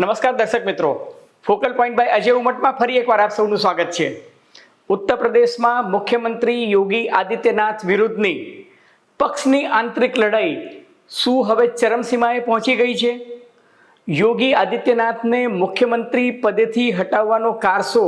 નમસ્કાર દર્શક મિત્રો. ફોકલ પોઈન્ટ બાય અજય ઉમટમાં ફરી એકવાર આપ સૌનું સ્વાગત છે. ઉત્તર પ્રદેશમાં મુખ્યમંત્રી યોગી આદિત્યનાથ વિરુદ્ધની પક્ષની આંતરિક લડાઈ શું હવે ચરમસીમાએ પહોંચી ગઈ છે? યોગી આદિત્યનાથને મુખ્યમંત્રી પદેથી હટાવવાનો કારસો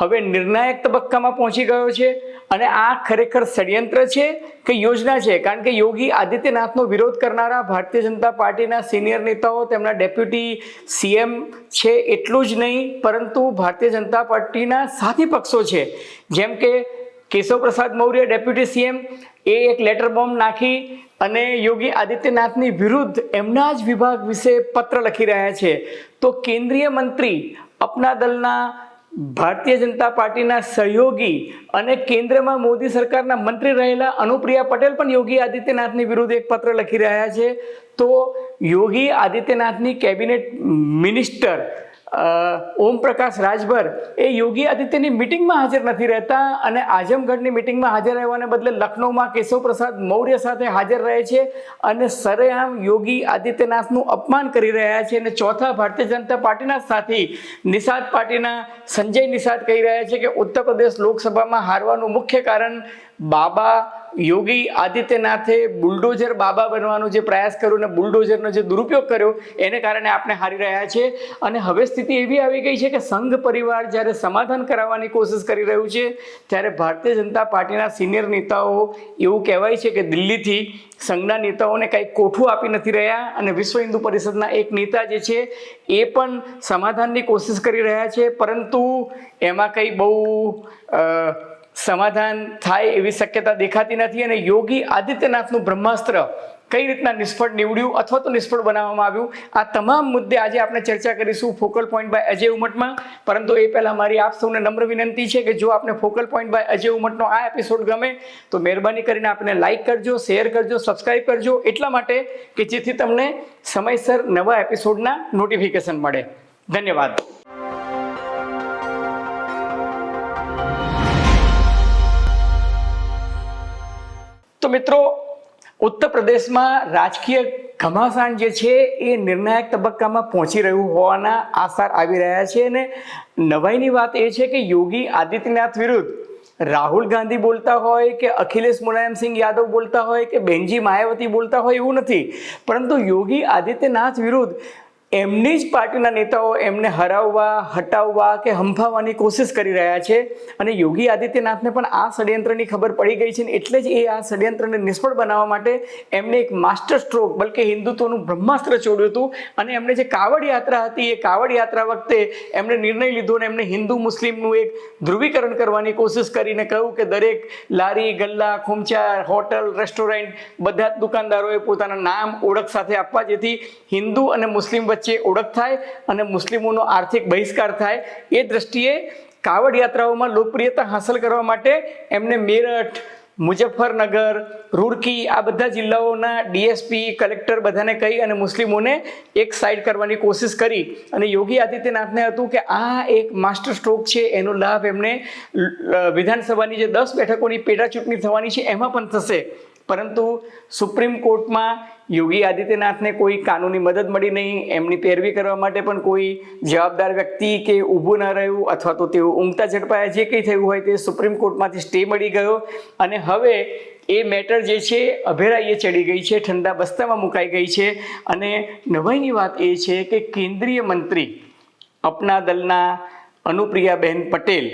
હવે નિર્ણાયક તબક્કામાં પહોંચી ગયો છે અને આ ખરેખર ષડયંત્ર છે કે યોજના છે? કારણ કે યોગી આદિત્યનાથનો વિરોધ કરનારા ભારતીય જનતા પાર્ટીના સિનિયર નેતાઓ, તેમના ડેપ્યુટી સીએમ છે એટલું જ નહીં, પરંતુ ભારતીય જનતા પાર્ટીના સાથી પક્ષો છે. જેમ કે કેશવ પ્રસાદ મૌર્ય, ડેપ્યુટી સીએમ, એ એક લેટર બોમ્બ નાખી અને યોગી આદિત્યનાથની વિરુદ્ધ એમના જ વિભાગ વિશે પત્ર લખી રહ્યા છે. તો કેન્દ્રીય મંત્રી અપના દલના ભારતીય જનતા પાર્ટીના સહયોગી અને કેન્દ્રમાં મોદી સરકારના મંત્રી રહેલા અનુપ્રિયા પટેલ પણ યોગી આદિત્યનાથની વિરુદ્ધ એક પત્ર લખી રહ્યા છે. તો યોગી આદિત્યનાથની કેબિનેટ મિનિસ્ટર ઓમ પ્રકાશ રાજભર એ યોગી આદિત્યની મિટિંગમાં હાજર નથી રહેતા અને આઝમગઢની મિટિંગમાં હાજર રહેવાને બદલે લખનૌમાં કેશવ પ્રસાદ મૌર્ય સાથે હાજર રહે છે અને સરેઆમ યોગી આદિત્યનાથનું અપમાન કરી રહ્યા છે અને ચોથા ભારતીય જનતા પાર્ટીના સાથી નિષાદ પાર્ટીના સંજય નિષાદ કહી રહ્યા છે કે ઉત્તર પ્રદેશ લોકસભામાં હારવાનું મુખ્ય કારણ બાબા યોગી આદિત્યનાથે બુલડોઝર બાબા બનવાનો જે પ્રયાસ કર્યો અને બુલડોઝરનો જે દુરુપયોગ કર્યો, એને કારણે આપણે હારી રહ્યા છે અને હવે સ્થિતિ એવી આવી ગઈ છે કે સંઘ પરિવાર જ્યારે સમાધાન કરાવવાની કોશિશ કરી રહ્યું છે, ત્યારે ભારતીય જનતા પાર્ટીના સિનિયર નેતાઓ એવું કહેવાય છે કે દિલ્હીથી સંઘના નેતાઓને કાંઈ કોઠું આપી નથી રહ્યા અને વિશ્વ હિન્દુ પરિષદના એક નેતા જે છે, એ પણ સમાધાનની કોશિશ કરી રહ્યા છે. પરંતુ એમાં કંઈ બહુ સમાધાન થાય એવી શક્યતા દેખાતી નથી અને યોગી આદિત્યનાથનું બ્રહ્માસ્ત્ર કઈ રીતના નિષ્ફળ નીવડ્યું અથવા તો નિષ્ફળ બનાવવામાં આવ્યું? આ તમામ મુદ્દે આજે આપણે ચર્ચા કરીશું ફોકલ પોઈન્ટ બાય અજય ઉમટમાં. પરંતુ એ પહેલાં મારી આપ સૌને નમ્ર વિનંતી છે કે જો આપને ફોકલ પોઈન્ટ બાય અજય ઉમટનો આ એપિસોડ ગમે, તો મહેરબાની કરીને આપને લાઇક કરજો શેર કરજો સબસ્ક્રાઇબ કરજો. એટલા માટે કે જેથી તમને સમયસર નવા એપિસોડના નોટિફિકેશન મળે. ધન્યવાદ. તો મિત્રો ઉત્તર પ્રદેશમાં રાજકીય ઘમાસાણ જે છે એ નિર્ણાયક તબક્કામાં પહોંચી રહ્યું હોવાના આસાર આવી રહ્યા છે અને નવાઈની વાત એ છે કે યોગી આદિત્યનાથ વિરુદ્ધ રાહુલ ગાંધી બોલતા હોય કે અખિલેશ મુલાયમસિંહ યાદવ બોલતા હોય કે બેનજી માયાવતી બોલતા હોય એવું નથી. પરંતુ યોગી આદિત્યનાથ વિરુદ્ધ એમની જ પાર્ટીના નેતાઓ એમને હરાવવા, હટાવવા કે હંફાવવાની કોશિશ કરી રહ્યા છે. અને યોગી આદિત્યનાથને પણ આ ષડયંત્રની ખબર પડી ગઈ છે ને એટલે જ એ આ ષડયંત્રને નિષ્ફળ બનાવવા માટે એમને એક માસ્ટર સ્ટ્રોક, બલકે હિન્દુત્વનું બ્રહ્માસ્ત્ર છોડ્યું હતું. અને એમને જે કાવડ યાત્રા હતી, એ કાવડ યાત્રા વખતે એમણે નિર્ણય લીધો અને એમને હિન્દુ મુસ્લિમનું એક ધ્રુવીકરણ કરવાની કોશિશ કરીને કહ્યું કે દરેક લારી, ગલ્લા, ખુમચા, હોટલ, રેસ્ટોરન્ટ, બધા જ દુકાનદારોએ પોતાના નામ, ઓળખ સાથે આપવા જેથી હિન્દુ અને મુસ્લિમ વચ્ચે ઓળખ થાય અને મુસ્લિમોનો આર્થિક બહિષ્કાર થાય, એ દ્રષ્ટિએ કાવડ યાત્રાઓમાં લોકપ્રિયતા હાંસલ કરવા માટે એમને મેરઠ મુજફ્ફરનગર રૂરકી, આ બધા જિલ્લાઓના ડીએસપી, કલેક્ટર બધાને કહી અને મુસ્લિમોને એક સાઈડ કરવાની કોશિશ કરી. અને યોગી આદિત્યનાથને હતું કે આ એક માસ્ટર સ્ટ્રોક છે, એનો લાભ એમને વિધાનસભાની જે દસ બેઠકોની પેટા ચૂંટણી થવાની છે, એમાં પણ થશે. પરંતુ સુપ્રીમ કોર્ટમાં યોગી આદિત્યનાથને કોઈ કાનૂની મદદ મળી નહીં. એમની પેરવી કરવા માટે પણ કોઈ જવાબદાર વ્યક્તિ કે ઊભું ન રહ્યું અથવા તો તેઓ ઊંઘતા ઝડપાયા. જે કંઈ થયું હોય તે સુપ્રીમ કોર્ટમાંથી સ્ટે મળી ગયો અને હવે એ મેટર જે છે અભેરાઈએ ચડી ગઈ છે, ઠંડા બસ્તામાં મુકાઈ ગઈ છે અને નવાઈની વાત એ છે કે કેન્દ્રીય મંત્રી અપના દલના અનુપ્રિયાબેન પટેલ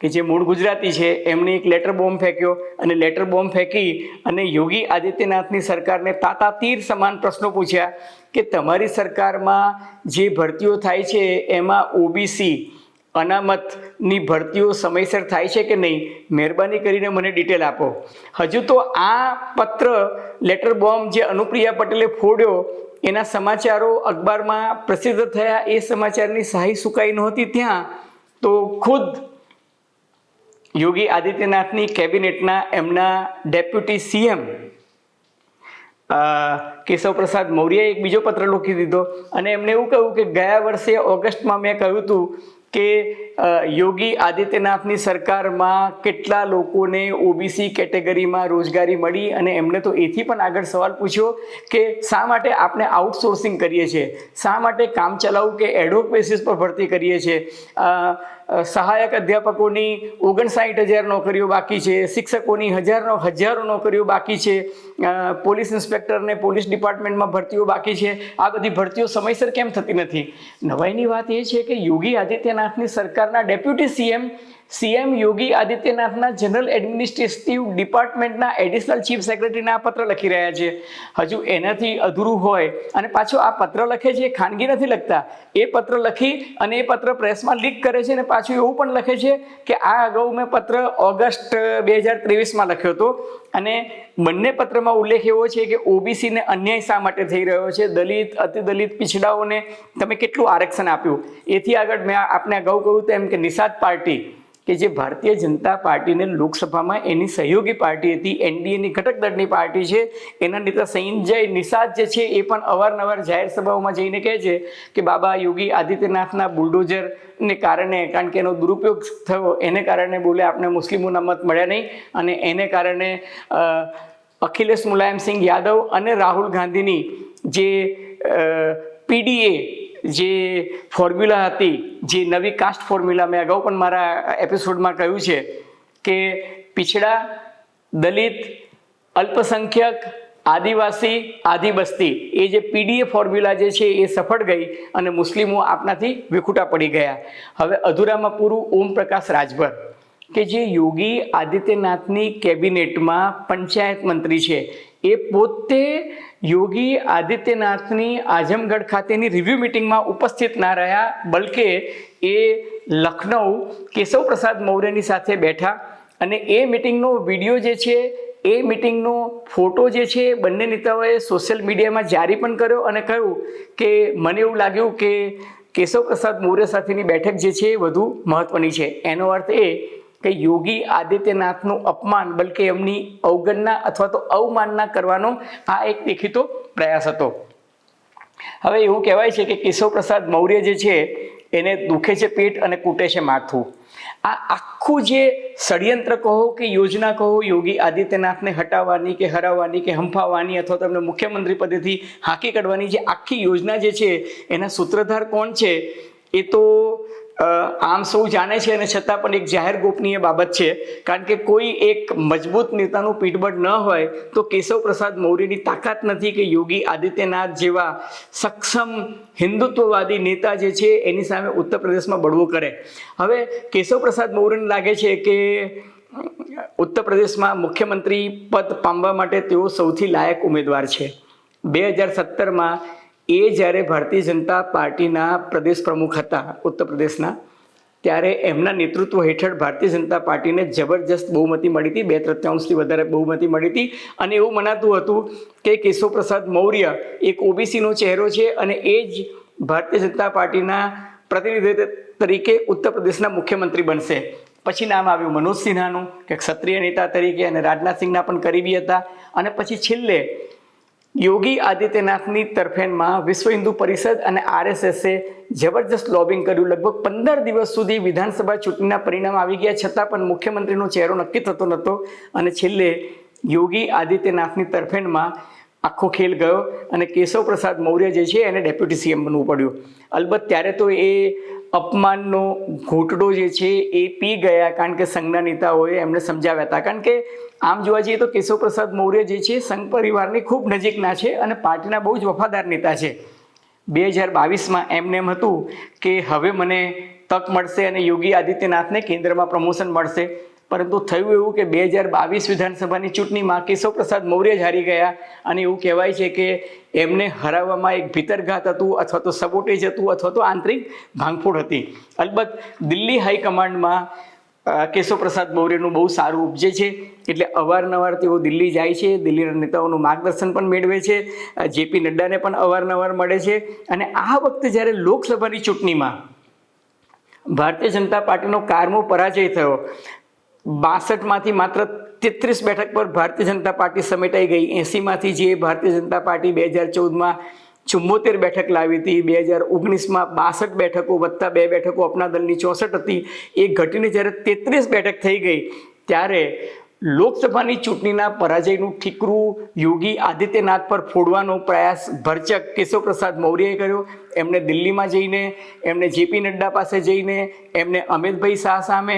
કે જે મૂળ ગુજરાતી છે, એમણે એક લેટર બોમ્બ ફેંક્યો અને લેટર બોમ્બ ફેંકી અને યોગી આદિત્યનાથની સરકારને તાતાતીર સમાન પ્રશ્નો પૂછ્યા કે તમારી સરકારમાં જે ભરતીઓ થાય છે, એમાં ઓબીસી અનામતની ભરતીઓ સમયસર થાય છે કે નહીં, મહેરબાની કરીને મને ડિટેલ આપો. હજુ તો આ પત્ર લેટર બોમ્બ જે અનુપ્રિયા પટેલે ફોડ્યો, એના સમાચારો અખબારમાં પ્રસિદ્ધ થયા, એ સમાચારની સહાય સુકાઈ નહોતી ત્યાં, તો ખુદ યોગી આદિત્યનાથની કેબિનેટના એમના ડેપ્યુટી સીએમ કેશવ પ્રસાદ મૌર્યએ એક બીજો પત્ર લખી દીધો. અને એમને એવું કહ્યું કે ગયા વર્ષે ઓગસ્ટમાં મેં કહ્યું હતું કે યોગી આદિત્યનાથની સરકારમાં કેટલા લોકોને ઓબીસી કેટેગરીમાં રોજગારી મળી અને એમને તો એથી પણ આગળ સવાલ પૂછ્યો કે શા માટે આપણે આઉટસોર્સિંગ કરીએ છીએ? શા માટે કામ ચલાવું કે એડવોક બેસિસ પર ભરતી કરીએ છીએ? સહાયક અધ્યાપકોની ઓગણસાઠ હજાર નોકરીઓ બાકી છે, શિક્ષકોની હજારનો, હજારો નોકરીઓ બાકી છે પોલીસ ઇન્સ્પેક્ટરને પોલીસ ડિપાર્ટમેન્ટમાં ભરતીઓ બાકી છે. આ બધી ભરતીઓ સમયસર કેમ થતી નથી? નવાઈની વાત એ છે કે યોગી આદિત્યનાથની સરકારના ડેપ્યુટી સીએમ સીએમ યોગી આદિત્યનાથના જનરલ એડમિનિસ્ટ્રેટિવ ડિપાર્ટમેન્ટના એડિશનલ ચીફ સેક્રેટરીને આ પત્ર લખી રહ્યા છે. હજુ એનાથી અધૂરું હોય અને પાછો આ પત્ર લખે છે ખાનગી નથી લખતા. એ પત્ર લખી અને એ પત્ર પ્રેસમાં લીક કરે છે અને પાછું એવું પણ લખે છે કે આ અગાઉ મેં પત્ર ઓગસ્ટ બે હજાર ત્રેવીસમાં લખ્યો હતો. અને બંને પત્રમાં ઉલ્લેખ એવો છે કે ઓબીસીને અન્યાય શા માટે થઈ રહ્યો છે? દલિત, અતિદલિત પિછડાઓને તમે કેટલું આરક્ષણ આપ્યું? એથી આગળ મેં આપને અગાઉ કહ્યું તેમ કે નિષાદ પાર્ટી કે જે ભારતીય જનતા પાર્ટીને લોકસભામાં એની સહયોગી પાર્ટી હતી, એનડીએની ઘટક દળની પાર્ટી છે, એના નેતા સંજય નિષાદ જે છે એ પણ અવારનવાર જાહેર સભાઓમાં જઈને કહે છે કે બાબા યોગી આદિત્યનાથના બુલડોઝરને કારણે, કારણ કે એનો દુરુપયોગ થયો, એને કારણે બોલે આપણે મુસ્લિમોના મત મળ્યા નહીં અને એને કારણે અખિલેશ મુલાયમસિંહ યાદવ અને રાહુલ ગાંધીની જે પીડીએ જે ફોર્મ્યુલા હતી, જે નવી કાસ્ટ ફોર્મ્યુલા મેં અગાઉ પણ મારા એપિસોડમાં કહ્યું છે કે પીછડા દલિત, અલ્પસંખ્યક, આદિવાસી, આદિબસ્તી, એ જે પીડીએ ફોર્મ્યુલા જે છે એ સફળ ગઈ અને મુસ્લિમો આપનાથી વિખૂટા પડી ગયા. હવે અધૂરામાં પૂરું ઓમ પ્રકાશ રાજભર, કે જે યોગી આદિત્યનાથની કેબિનેટમાં પંચાયત મંત્રી છે, એ પોતે યોગી આદિત્યનાથની આઝમગઢ ખાતેની રિવ્યૂ મિટિંગમાં ઉપસ્થિત ના રહ્યા, બલકે એ લખનઉ કેશવ પ્રસાદ મૌર્યની સાથે બેઠા. અને એ મિટિંગનો વીડિયો જે છે, એ મિટિંગનો ફોટો જે છે, બંને નેતાઓએ સોશિયલ મીડિયામાં જારી પણ કર્યો અને કહ્યું કે મને એવું લાગ્યું કે કેશવ પ્રસાદ મૌર્ય સાથેની બેઠક જે છે, એ વધુ મહત્વની છે. એનો અર્થ એ કે યોગી આદિત્યનાથનું અપમાન, બલકે એમની અવગણના અથવા તો અવમાનના કરવાનો આ એક દેખીતો પ્રયાસ હતો. હવે એવું કહેવાય છે કે કેશવ પ્રસાદ મૌર્ય જે છે, એને દુખે છે પેટ અને કૂટે છે માથું. આ આખું જે ષડયંત્ર કહો કે યોજના કહો, યોગી આદિત્યનાથને હટાવવાની કે હરાવવાની કે હંફાવવાની અથવા તો એમને મુખ્યમંત્રી પદેથી હાંકી કાઢવાની જે આખી યોજના જે છે, એના સૂત્રધાર કોણ છે, એ તો આમ સૌ જાણે છે અને છતાં પણ એક જાહેર ગોપનીય બાબત છે. કારણ કે કોઈ એક મજબૂત નેતાનું પીઠબળ ન હોય તો કેશવ પ્રસાદ મૌર્યની તાકાત નથી કે યોગી આદિત્યનાથ જેવા સક્ષમ હિન્દુત્વવાદી નેતા જે છે એની સામે ઉત્તર પ્રદેશમાં બળવો કરે. હવે કેશવ પ્રસાદ મૌર્યને લાગે છે કે ઉત્તર પ્રદેશમાં મુખ્યમંત્રી પદ પામવા માટે તેઓ સૌથી લાયક ઉમેદવાર છે. બે હજાર સત્તરમાં એ જ્યારે ભારતીય જનતા પાર્ટીના પ્રદેશ પ્રમુખ હતા, ઉત્તર પ્રદેશના, ત્યારે એમના નેતૃત્વ હેઠળ ભારતીય જનતા પાર્ટીને જબરજસ્ત બહુમતી મળી હતી. બે તૃત્યાંશથી વધારે બહુમતી મળી હતી. અને એવું મનાતું હતું કે કેશવ પ્રસાદ મૌર્ય એક ઓબીસીનો ચહેરો છે અને એ જ ભારતીય જનતા પાર્ટીના પ્રતિનિધિ તરીકે ઉત્તર પ્રદેશના મુખ્યમંત્રી બનશે. પછી નામ આવ્યું મનોજ સિન્હાનું કે ક્ષત્રિય નેતા તરીકે અને રાજનાથ સિંહના પણ કરીબી હતા. અને પછી છેલ્લે યોગી આદિત્યનાથની તરફેણમાં વિશ્વ હિન્દુ પરિષદ અને આરએસએસે જબરજસ્ત લોબિંગ કર્યું. લગભગ પંદર દિવસ સુધી વિધાનસભા ચૂંટણીના પરિણામ આવી ગયા. છતાં પણ મુખ્યમંત્રીનો ચહેરો નક્કી થતો નહોતો અને છેલ્લે યોગી આદિત્યનાથની તરફેણમાં આખો ખેલ ગયો અને કેશવ પ્રસાદ મૌર્ય જે છે એને ડેપ્યુટી સીએમ બનવું પડ્યું. અલબત્ત ત્યારે તો એ અપમાનનો ઘૂંટડો જે છે એ પી ગયા કારણ કે સંઘના નેતાઓએ એમને સમજાવ્યા હતા. કારણ કે આમ જોવા જઈએ તો કેશવ પ્રસાદ મૌર્ય જે છે સંઘ પરિવારની ખૂબ નજીકના છે અને પાર્ટીના બહુ જ વફાદાર નેતા છે. બે હજાર બાવીસમાં એમને એમ હતું કે હવે મને તક મળશે અને યોગી આદિત્યનાથને કેન્દ્રમાં પ્રમોશન મળશે. પરંતુ થયું એવું કે બે હજાર બાવીસ વિધાનસભાની ચૂંટણીમાં કેશવ પ્રસાદ મૌર્ય જ હારી ગયા અને એવું કહેવાય છે કે એમને હરાવવામાં એક ભીતરઘાત હતું અથવા તો સબોટેજ હતું અથવા તો આંતરિક ભાંગફોડ હતી. અલબત્ત દિલ્હી હાઈકમાન્ડમાં અ, કેશવ પ્રસાદ મૌર્યનું બહુ સારું ઉપજે છે. એટલે અવારનવાર તેઓ દિલ્હી જાય છે દિલ્હીના નેતાઓનું માર્ગદર્શન પણ મેળવે છે જેપી નડ્ડાને પણ અવારનવાર મળે છે. અને આ વખતે જ્યારે લોકસભાની ચૂંટણીમાં ભારતીય જનતા પાર્ટીનો કારમો પરાજય થયો બાસઠમાંથી માત્ર તેત્રીસ બેઠક પર ભારતીય જનતા પાર્ટી સમેટાઈ ગઈ. એંસીમાંથી જે ભારતીય જનતા પાર્ટી બે હજાર ચૌદમાં ચુમ્મોતેર બેઠક લાવી હતી, બે હજાર ઓગણીસમાં બાસઠ બેઠકો વત્તા બે બેઠકો અપના દળની ચોસઠ હતી. એ ઘટીને જ્યારે તેત્રીસ બેઠક થઈ ગઈ, ત્યારે લોકસભાની ચૂંટણીના પરાજયનું ઠીકરું યોગી આદિત્યનાથ પર ફોડવાનો પ્રયાસ ભરચક કેશવ પ્રસાદ મૌર્યએ કર્યો. એમણે દિલ્હીમાં જઈને એમણે જેપી નડ્ડા પાસે જઈને એમણે અમિતભાઈ શાહ સામે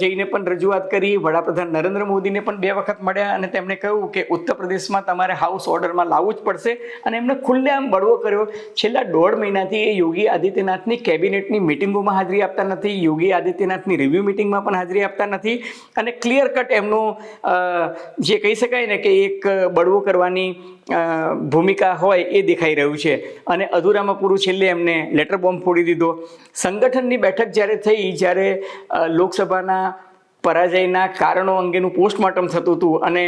જઈને પણ રજૂઆત કરી. વડાપ્રધાન નરેન્દ્ર મોદીને પણ બે વખત મળ્યા અને તેમણે કહ્યું કે ઉત્તર પ્રદેશમાં તમારે હાઉસ ઓર્ડરમાં લાવવું જ પડશે. અને એમણે ખુલ્લેઆમ બળવો કર્યો. છેલ્લા દોઢ મહિનાથી એ યોગી આદિત્યનાથની કેબિનેટની મિટિંગોમાં હાજરી આપતા નથી. યોગી આદિત્યનાથની રિવ્યુ મિટિંગમાં પણ હાજરી આપતા નથી. અને ક્લિયર કટ એમનું જે કહી શકાય ને કે એક બળવો કરવાની ભૂમિકા હોય એ દેખાઈ રહ્યું છે. અને અધૂરામાં પૂરું છેલ્લે એમને લેટર બોમ્બ ફોડી દીધો. સંગઠનની બેઠક જ્યારે થઈ જ્યારે અ, લોકસભાના પરાજયના કારણો અંગેનું પોસ્ટમોર્ટમ થતું હતું અને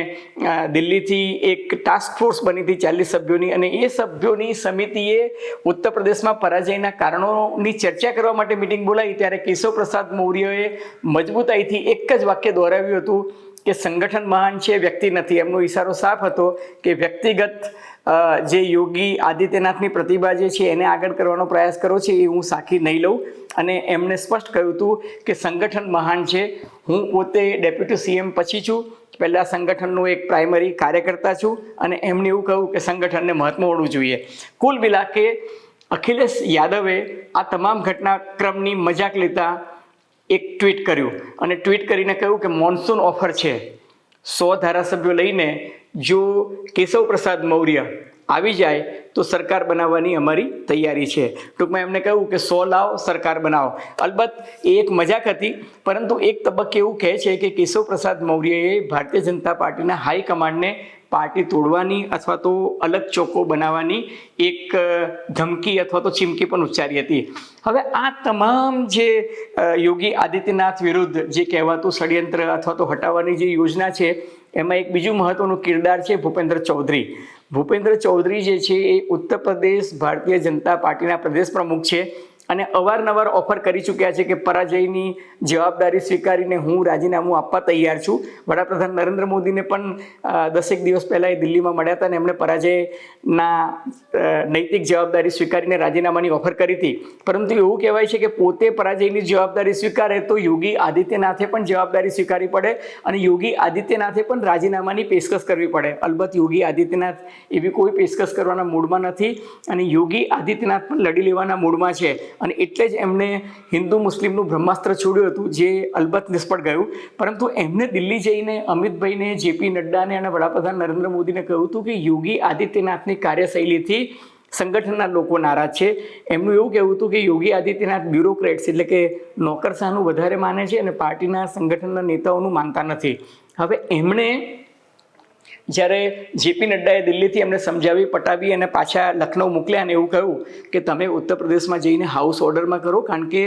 દિલ્હીથી એક ટાસ્ક ફોર્સ બની હતી ચાલીસ સભ્યોની અને એ સભ્યોની સમિતિએ ઉત્તર પ્રદેશમાં પરાજયના કારણોની ચર્ચા કરવા માટે મિટિંગ બોલાવી ત્યારે કેશવ પ્રસાદ મૌર્યએ મજબૂતાઈથી એક જ વાક્ય દોહરાવ્યું હતું કે સંગઠન મહાન છે, વ્યક્તિ નથી. એમનો ઈશારો સાફ હતો કે વ્યક્તિગત જે યોગી આદિત્યનાથની પ્રતિભા જે છે એને આગળ કરવાનો પ્રયાસ કરો છે એ હું સાખી નહીં લઉં. અને એમણે સ્પષ્ટ કહ્યું હતું કે સંગઠન મહાન છે. હું પોતે ડેપ્યુટી સીએમ પછી છું. પહેલાં સંગઠનનો એક પ્રાઇમરી કાર્યકર્તા છું અને એમણે એવું કહ્યું કે સંગઠનને મહત્વ હોવું જોઈએ. કુલ મિલા કે અખિલેશ યાદવે આ તમામ ઘટનાક્રમની મજાક લેતા એક ટ્વીટ કર્યું. અને ટ્વીટ કરીને કહ્યું કે મોન્સૂન ઓફર છે. સો ધારાસભ્યો લઈને જો કેશવ પ્રસાદ મૌર્ય આવી જાય, તો સરકાર બનાવવાની અમારી તૈયારી છે. ટૂંકમાં એમને કહ્યું કે સો લાવ, સરકાર બનાવો. અલબત્ત એ એક મજાક હતી, પરંતુ એક તબક્કે એવું કહે છે કે કેશવ પ્રસાદ મૌર્યએ ભારતીય જનતા પાર્ટીના હાઈકમાન્ડને પાર્ટી તોડવાની અથવા તો અલગ ચોકો બનાવવાની એક ધમકી અથવા તો ચીમકી પણ ઉચ્ચારી હતી. હવે આ તમામ જે યોગી આદિત્યનાથ વિરુદ્ધ જે કહેવાતું ષડયંત્ર અથવા તો હટાવવાની જે યોજના છે, એમાં એક બીજું મહત્વનું કિરદાર છે ભૂપેન્દ્ર ચૌધરી. ભૂપેન્દ્ર ચૌધરી જે છે એ ઉત્તર પ્રદેશ ભારતીય જનતા પાર્ટીના પ્રદેશ પ્રમુખ છે. અને અવારનવાર ઓફર કરી ચૂક્યા છે કે પરાજયની જવાબદારી સ્વીકારીને હું રાજીનામું આપવા તૈયાર છું. વડાપ્રધાન નરેન્દ્ર મોદીને પણ દસેક દિવસ પહેલાં એ દિલ્હીમાં મળ્યા હતા અને એમણે પરાજયના નૈતિક જવાબદારી સ્વીકારીને રાજીનામાની ઓફર કરી હતી. પરંતુ એવું કહેવાય છે કે પોતે પરાજયની જવાબદારી સ્વીકારે તો યોગી આદિત્યનાથે પણ જવાબદારી સ્વીકારવી પડે અને યોગી આદિત્યનાથે પણ રાજીનામાની પેશકશ કરવી પડે. અલબત્ત યોગી આદિત્યનાથ એવી કોઈ પેશકશ કરવાના મૂડમાં નથી અને યોગી આદિત્યનાથ પણ લડી લેવાના મૂડમાં છે. અને એટલે જ એમણે હિન્દુ મુસ્લિમનું બ્રહ્માસ્ત્ર છોડ્યું હતું, જે અલબત્ત નિષ્ફળ ગયું. પરંતુ એમને દિલ્હી જઈને અમિતભાઈને, જેપી નડ્ડાને અને વડાપ્રધાન નરેન્દ્ર મોદીને કહ્યું હતું કે યોગી આદિત્યનાથની કાર્યશૈલીથી સંગઠનના લોકો નારાજ છે. એમનું એવું કહેવું હતું કે યોગી આદિત્યનાથ બ્યુરોક્રેટ્સ, એટલે કે નોકરશાહનું વધારે માને છે અને પાર્ટીના સંગઠનના નેતાઓનું માનતા નથી. હવે એમણે જ્યારે જેપી નડ્ડાએ દિલ્હીથી એમને સમજાવી, પટાવી અને પાછા લખનઉ મોકલ્યા અને એવું કહ્યું કે તમે ઉત્તર પ્રદેશમાં જઈને હાઉસ ઓર્ડરમાં કરો, કારણ કે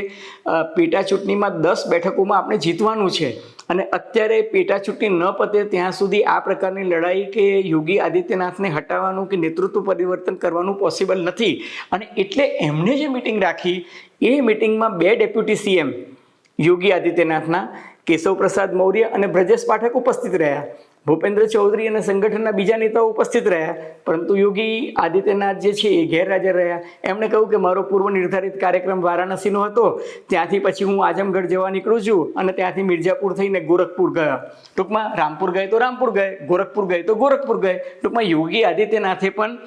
પેટા ચૂંટણીમાં દસ બેઠકોમાં આપણે જીતવાનું છે. અને અત્યારે પેટા ચૂંટણી ન પતે ત્યાં સુધી આ પ્રકારની લડાઈ કે યોગી આદિત્યનાથને હટાવવાનું કે નેતૃત્વ પરિવર્તન કરવાનું પોસિબલ નથી. અને એટલે એમણે જે મિટિંગ રાખી, એ મિટિંગમાં બે ડેપ્યુટી સીએમ યોગી આદિત્યનાથના કેશવ પ્રસાદ મૌર્ય અને બ્રજેશ પાઠક ઉપસ્થિત રહ્યા. ભૂપેન્દ્ર ચૌધરી અને સંગઠનના બીજા નેતાઓ ઉપસ્થિત રહ્યા, પરંતુ યોગી આદિત્યનાથ જે છે એ ગેરહાજર રહ્યા. એમણે કહ્યું કે મારો પૂર્વ નિર્ધારિત કાર્યક્રમ વારાણસીનો હતો. ત્યાંથી પછી હું આઝમગઢ જવા નીકળું છું અને ત્યાંથી મિર્જાપુર થઈને ગોરખપુર ગયા. ટૂંકમાં રામપુર ગયે તો રામપુર ગયે, ગોરખપુર ગયે તો ગોરખપુર ગયે. ટૂંકમાં યોગી આદિત્યનાથે પણ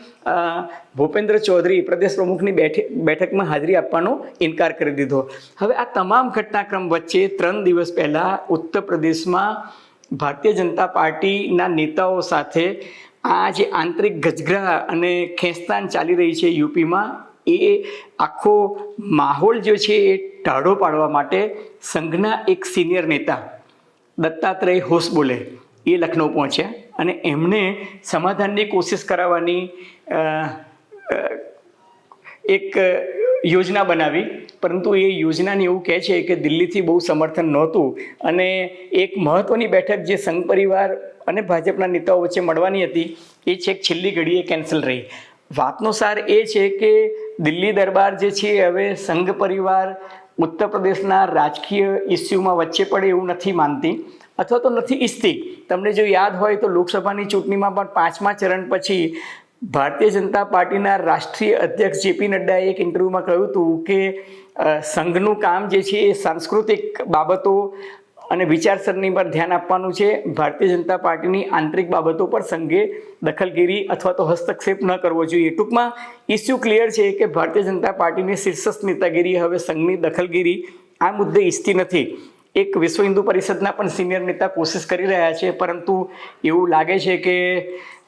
ભૂપેન્દ્ર ચૌધરી પ્રદેશ પ્રમુખની બેઠક બેઠકમાં હાજરી આપવાનો ઇનકાર કરી દીધો. હવે આ તમામ ઘટનાક્રમ વચ્ચે ત્રણ દિવસ પહેલાં ઉત્તર પ્રદેશમાં ભારતીય જનતા પાર્ટીના નેતાઓ સાથે આ જે આંતરિક ગજગરા અને ખેંચતાણ ચાલી રહી છે યુપીમાં, એ આખો માહોલ જે છે એ ટાળો પાડવા માટે સંઘના એક સિનિયર નેતા દત્તાત્રેય હોસબોલે એ લખનઉ પહોંચ્યા અને એમને સમાધાનની કોશિશ કરાવવાની એક યોજના બનાવી, પરંતુ એ યોજનાને એવું કહે છે કે દિલ્હીથી બહુ સમર્થન નહોતું અને એક મહત્ત્વની બેઠક જે સંઘ પરિવાર અને ભાજપના નેતાઓ વચ્ચે મળવાની હતી, એ છેક છેલ્લી ઘડીએ કેન્સલ રહી. વાતનો સાર એ છે કે દિલ્હી દરબાર જે છે હવે સંઘ પરિવાર ઉત્તર પ્રદેશના રાજકીય ઇસ્યુમાં વચ્ચે પડે એવું નથી માનતી, અથવા તો નથી ઈચ્છતી. તમને જો યાદ હોય તો લોકસભાની ચૂંટણીમાં પણ પાંચમા ચરણ પછી ભારતીય જનતા પાર્ટીના રાષ્ટ્રીય અધ્યક્ષ જેપી નડ્ડાએ એક ઇન્ટરવ્યૂમાં કહ્યું હતું કે સંઘનું કામ જે છે એ સાંસ્કૃતિક બાબતો અને વિચારસરણી પર ધ્યાન આપવાનું છે. ભારતીય જનતા પાર્ટીની આંતરિક બાબતો પર સંઘે દખલગીરી અથવા તો હસ્તક્ષેપ ન કરવો જોઈએ. ટૂંકમાં ઇસ્યુ ક્લિયર છે કે ભારતીય જનતા પાર્ટીની શીર્ષસ્થ નેતાગીરી હવે સંઘની દખલગીરી આ મુદ્દે ઈચ્છતી નથી. એક વિશ્વ હિન્દુ પરિષદના પણ સિનિયર નેતા કોશિશ કરી રહ્યા છે, પરંતુ એવું લાગે છે કે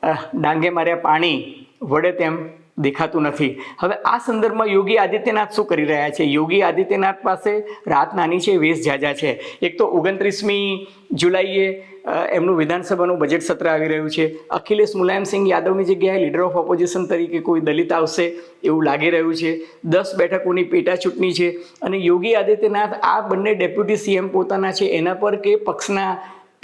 ડાંગે માર્યા પાણી વડે તેમ દેખાતું નથી. હવે આ સંદર્ભમાં યોગી આદિત્યનાથ શું કરી રહ્યા છે? યોગી આદિત્યનાથ પાસે રાત નાની છે, વેશ ઝાઝા છે. એક તો ઓગણત્રીસમી જુલાઈએ એમનું વિધાનસભાનું બજેટ સત્ર આવી રહ્યું છે. અખિલેશ મુલાયમસિંહ યાદવની જગ્યાએ લીડર ઓફ ઓપોઝિશન તરીકે કોઈ દલિત આવશે એવું લાગી રહ્યું છે. દસ બેઠકોની પેટા ચૂંટણી છે અને યોગી આદિત્યનાથ આ બંને ડેપ્યુટી સીએમ પોતાના છે. એના પર કે પક્ષના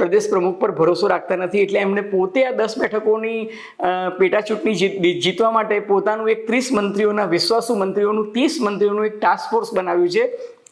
પ્રદેશ પ્રમુખ પર ભરોસો રાખતા નથી એટલે એમને પોતે આ દસ બેઠકોની પેટાચૂંટણી પેટા ચૂંટણી જીત- જીતવા માટે પોતાનું એક ત્રીસ મંત્રીઓના, વિશ્વાસુ મંત્રીઓનું, ત્રીસ મંત્રીઓનું એક ટાસ્ક ફોર્સ બનાવ્યું છે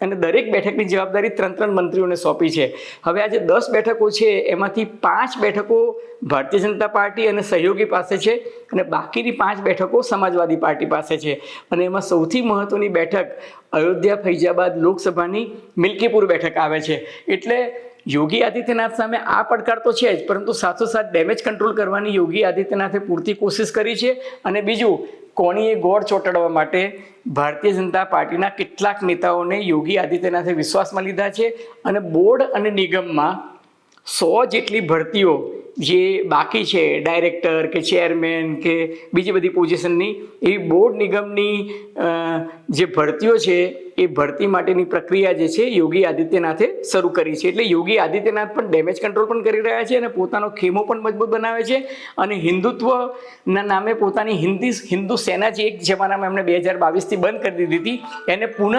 અને દરેક બેઠકની જવાબદારી ત્રણ ત્રણ મંત્રીઓને સોંપી છે. હવે આ જે દસ બેઠકો છે, એમાંથી પાંચ બેઠકો ભારતીય જનતા પાર્ટી અને સહયોગી પાસે છે અને બાકીની પાંચ બેઠકો સમાજવાદી પાર્ટી પાસે છે. અને એમાં સૌથી મહત્વની બેઠક અયોધ્યા ફૈજાબાદ લોકસભાની મિલ્કીપુર બેઠક આવે છે. એટલે યોગી આદિત્યનાથ સામે આ પડકાર તો છે જ, પરંતુ સાથોસાથ ડેમેજ કંટ્રોલ કરવાની યોગી આદિત્યનાથે પૂરતી કોશિશ કરી છે. અને બીજું કોણીએ ગોળ ચોંટાડવા માટે ભારતીય જનતા પાર્ટીના કેટલાક નેતાઓને યોગી આદિત્યનાથે વિશ્વાસમાં લીધા છે. અને બોર્ડ અને નિગમમાં સો જેટલી ભરતીઓ જે બાકી છે ડાયરેક્ટર કે ચેરમેન કે બીજી બધી પોઝિશનની એ બોર્ડ નિગમની જે ભરતીઓ છે, એ ભરતી માટેની પ્રક્રિયા જે છે, યોગી આદિત્યનાથે શરૂ કરી છે. એટલે યોગી આદિત્યનાથ પણ ડેમેજ કંટ્રોલ પણ કરી રહ્યા છે અને પોતાનો ખેમો પણ મજબૂત બનાવે છે અને હિન્દુત્વના નામે પોતાની હિન્દી, હિન્દુ સેના જે એક જમાનામાં એમણે બે હજાર બાવીસથી બંધ કરી દીધી હતી, એને પુનઃ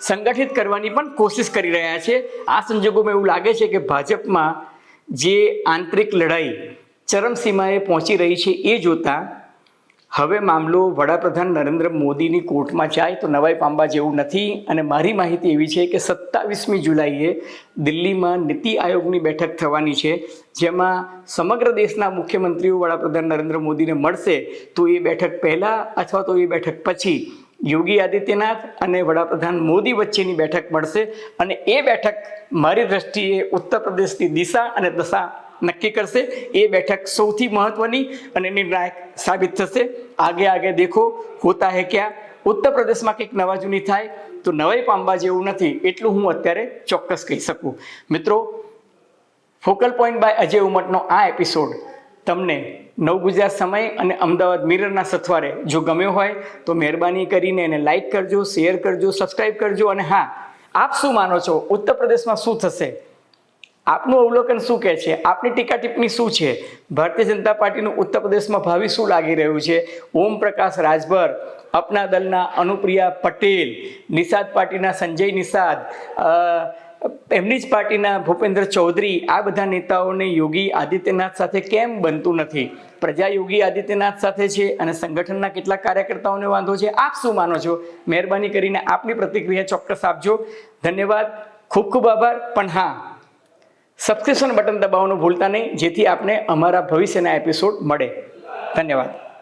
સંગઠિત કરવાની પણ કોશિશ કરી રહ્યા છે. આ સંજોગોમાં એવું લાગે છે કે ભાજપમાં જે આંતરિક લડાઈ ચરમસીમાએ પહોંચી રહી છે એ જોતાં હવે મામલો વડાપ્રધાન નરેન્દ્ર મોદીની કોર્ટમાં જાય તો નવાઈ પામવા જેવું નથી. અને મારી માહિતી એવી છે કે સત્તાવીસમી જુલાઈએ દિલ્હીમાં નીતિ આયોગની બેઠક થવાની છે, જેમાં સમગ્ર દેશના મુખ્યમંત્રીઓ વડાપ્રધાન નરેન્દ્ર મોદીને મળશે. તો એ બેઠક પહેલાં અથવા તો એ બેઠક પછી યોગી આદિત્યનાથ અને વડાપ્રધાન મોદી વચ્ચેની બેઠક મળશે અને એ બેઠક મારી દ્રષ્ટિએ ઉત્તર પ્રદેશની દિશા અને દશા નક્કી કરશે. એ બેઠક સૌથી મહત્વની અને નિર્ણાયક સાબિત થશે. આગે આગે દેખો, હોતા હે ક્યાં? ઉત્તર પ્રદેશમાં કંઈક નવા જૂની થાય તો નવાઈ પામવા જેવું નથી એટલું હું અત્યારે ચોક્કસ કહી શકું. મિત્રો, ફોકલ પોઈન્ટ બાય અજય ઉમટનો આ એપિસોડ તમને નવ ગુજરાત સમય અને અમદાવાદ મિરરના સથવારે જો ગમ્યો હોય તો મહેરબાની કરીને એને લાઈક કરજો શેર કરજો સબસ્ક્રાઈબ કરજો અને હા, આપ શું માનો છો? ઉત્તર પ્રદેશમાં શું થશે? આપનું અવલોકન શું કહે છે? આપની ટીકા ટિપ્પણી શું છે? ભારતીય જનતા પાર્ટીનું ઉત્તર પ્રદેશમાં ભાવિ શું લાગી રહ્યું છે? ઓમ પ્રકાશ રાજભર, અપના દલના અનુપ્રિયા પટેલ, નિષાદ પાર્ટીના સંજય નિષાદ એમની જ પાર્ટીના ભૂપેન્દ્ર ચૌધરી આ બધા નેતાઓને યોગી આદિત્યનાથ સાથે કેમ બનતું નથી? પ્રજા યોગી આદિત્યનાથ સાથે છે અને સંગઠનના કેટલાક કાર્યકર્તાઓને વાંધો છે? આપ શું માનો છો? મહેરબાની કરીને આપની પ્રતિક્રિયા ચોક્કસ આપજો. ધન્યવાદ. ખૂબ ખૂબ આભાર. પણ હા, સબસ્ક્રિપ્શન બટન દબાવવાનું ભૂલતા નહીં, જેથી આપને અમારા ભવિષ્યના એપિસોડ મળે. ધન્યવાદ.